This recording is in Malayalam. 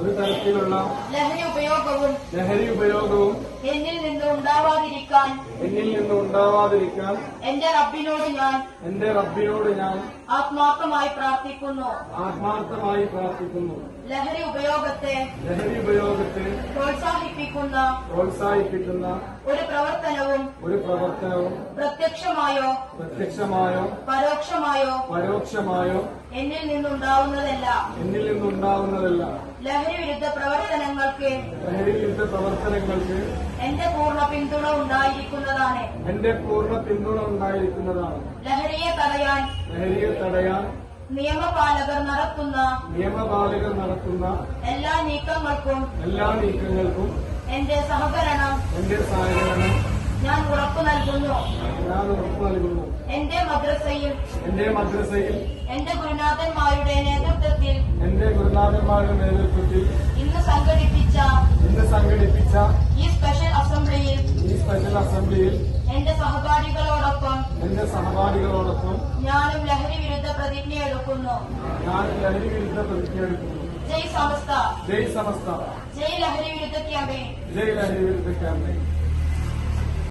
ഒരു തരത്തിലുള്ള ലഹരി ഉപയോഗവും ലഹരി ഉപയോഗവും എന്നിൽ നിന്ന് ഉണ്ടാവാതിരിക്കാൻ എന്നിൽ നിന്ന് ഉണ്ടാവാതിരിക്കാൻ എന്റെ റബ്ബിനോട് ഞാൻ എന്റെ റബ്ബിനോട് ഞാൻ ആത്മാർത്ഥമായി പ്രാർത്ഥിക്കുന്നു. ആത്മാർത്ഥമായി പ്രാർത്ഥിക്കുന്നു. ലഹരി ഉപയോഗത്തെ ലഹരി ഉപയോഗത്തെ പ്രോത്സാഹിപ്പിക്കുന്ന പ്രോത്സാഹിപ്പിക്കുന്ന ഒരു പ്രവർത്തനവും ഒരു പ്രവർത്തനവും പ്രത്യക്ഷമായോ പ്രത്യക്ഷമായോ പരോക്ഷമായോ പരോക്ഷമായോ എന്നിൽ നിന്നുണ്ടാവുന്നതല്ല. എന്നിൽ നിന്നുണ്ടാവുന്നതല്ല. ലഹരി വിരുദ്ധ പ്രവർത്തനങ്ങൾക്ക് ലഹരി വിരുദ്ധ പ്രവർത്തനങ്ങൾക്ക് എന്റെ പൂർണ പിന്തുണ ഉണ്ടായിരിക്കുന്നതാണ്. എന്റെ പൂർണ പിന്തുണ ഉണ്ടായിരിക്കുന്നതാണ്. ലഹരിയെ തടയാൻ ലഹരിയെ തടയാൻ നിയമപാലകർ നടത്തുന്ന നിയമപാലകർ നടത്തുന്ന എല്ലാ നീക്കങ്ങൾക്കും എല്ലാ നീക്കങ്ങൾക്കും എന്റെ സഹകരണം എന്റെ സഹകരണം ഞാൻ ഉറപ്പു നൽകുന്നു. ഞാൻ ഉറപ്പു നൽകുന്നു. എന്റെ മദ്രസയിൽ എന്റെ മദ്രസയിൽ എന്റെ ഗുരുനാഥന്മാരുടെ നേതൃത്വത്തിൽ എന്റെ ഗുരുനാഥന്മാരുടെ നേതൃത്വത്തിൽ ഇന്ന് സംഘടിപ്പിച്ച ഇന്ന് സംഘടിപ്പിച്ച ഈ സ്പെഷ്യൽ അസംബ്ലിയിൽ ഈ സ്പെഷ്യൽ അസംബ്ലിയിൽ എന്റെ സഹപാഠികളോടൊപ്പം എന്റെ സഹപാഠികളോടൊപ്പം ഞാനും ലഹരി വിരുദ്ധ പ്രതിജ്ഞ എടുക്കുന്നു. ഞാൻ ലഹരി വിരുദ്ധ പ്രതിജ്ഞയെടുക്കുന്നു ജയ് സമസ്ത. ജയ് സമസ്ത. ജയ് ലഹരി വിരുദ്ധ ക്യാമ്പയിൻ. ജയ് ലഹരി വിരുദ്ധ ക്യാമ്പയിൻ.